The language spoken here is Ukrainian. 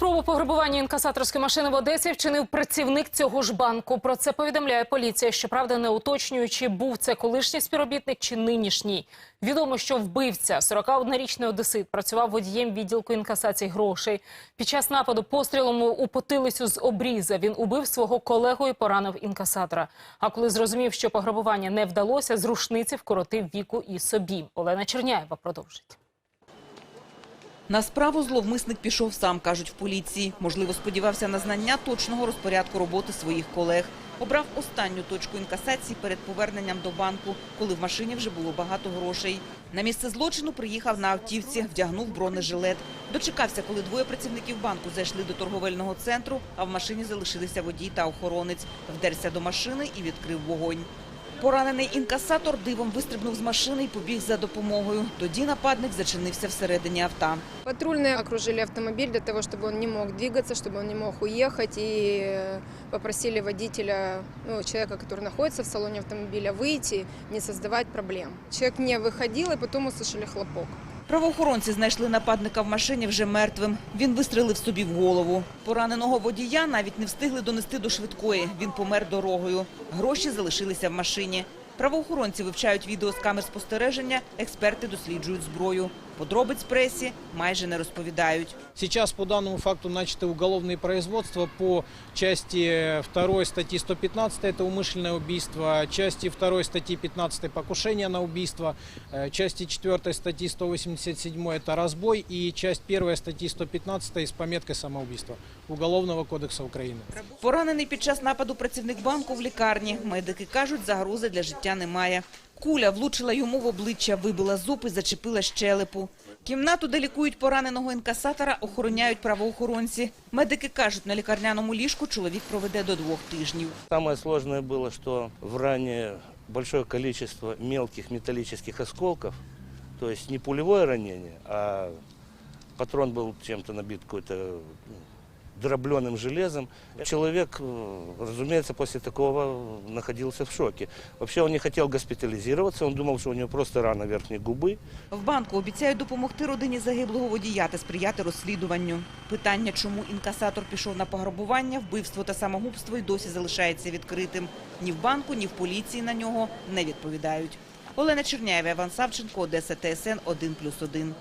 Спробу пограбування інкасаторської машини в Одесі вчинив працівник цього ж банку. Про це повідомляє поліція. Щоправда, не уточнюючи, був це колишній співробітник чи нинішній. Відомо, що вбивця, 41-річний одесит, працював водієм відділку інкасації грошей. Під час нападу пострілом у потилицю з обріза він убив свого колегу і поранив інкасатора. А коли зрозумів, що пограбування не вдалося, з рушниці вкоротив віку і собі. Олена Черняєва продовжить. На справу зловмисник пішов сам, кажуть в поліції. Можливо, сподівався на знання точного розпорядку роботи своїх колег. Обрав останню точку інкасації перед поверненням до банку, коли в машині вже було багато грошей. На місце злочину приїхав на автівці, вдягнув бронежилет. Дочекався, коли двоє працівників банку зайшли до торговельного центру, а в машині залишилися водій та охоронець. Вдерся до машини і відкрив вогонь. Поранений інкасатор дивом вистрибнув з машини і побіг за допомогою. Тоді нападник зачинився всередині авто. Патрульные окружили автомобиль для того, чтобы он не мог двигаться, чтобы он не мог уехать, и э, попросили водителя, ну, человека, который находится в салоне автомобиля, выйти, не создавать проблем. Человек не выходил, и потом услышали хлопок. Правоохоронці знайшли нападника в машині вже мертвим. Він вистрелив собі в голову. Пораненого водія навіть не встигли донести до швидкої. Він помер дорогою. Гроші залишилися в машині. Правоохоронці вивчають відео з камер спостереження, експерти досліджують зброю. Подробиць пресі майже не розповідають. Сейчас по данному факту начаты уголовные производства по части 2 статьи 115 это умышленное убийство, части 2 статьи 15 покушение на убийство, э, части 4 статьи 187 это разбой и часть 1 статьи 115 с пометкой самоубийство Уголовного кодекса Украины. Поранений під час нападу працівник банку в лікарні. Медики кажуть, загрози для життя немає. Куля влучила йому в обличчя, вибила зуб і зачепила щелепу. Кімнату, де лікують пораненого інкасатора, охороняють правоохоронці. Медики кажуть, на лікарняному ліжку чоловік проведе до двох тижнів. Самое сложное было, что в ране большое количество мелких металлических осколков, то есть не пулевое ранение, а патрон был чем-то набит ну, дробленым железом. Человек, э, разумеется, после такого находился в шоке. Вообще он не хотел госпитализироваться, он думал, что у него просто рана верхней губы. В банку обіцяють допомогти родині загиблого водія та сприяти розслідуванню. Питання, чому інкасатор пішов на пограбування, вбивство та самогубство й досі залишається відкритим. Ні в банку, ні в поліції на нього не відповідають. Олена Черняєва, Іван Савченко, Одеса, ТСН 1+,1.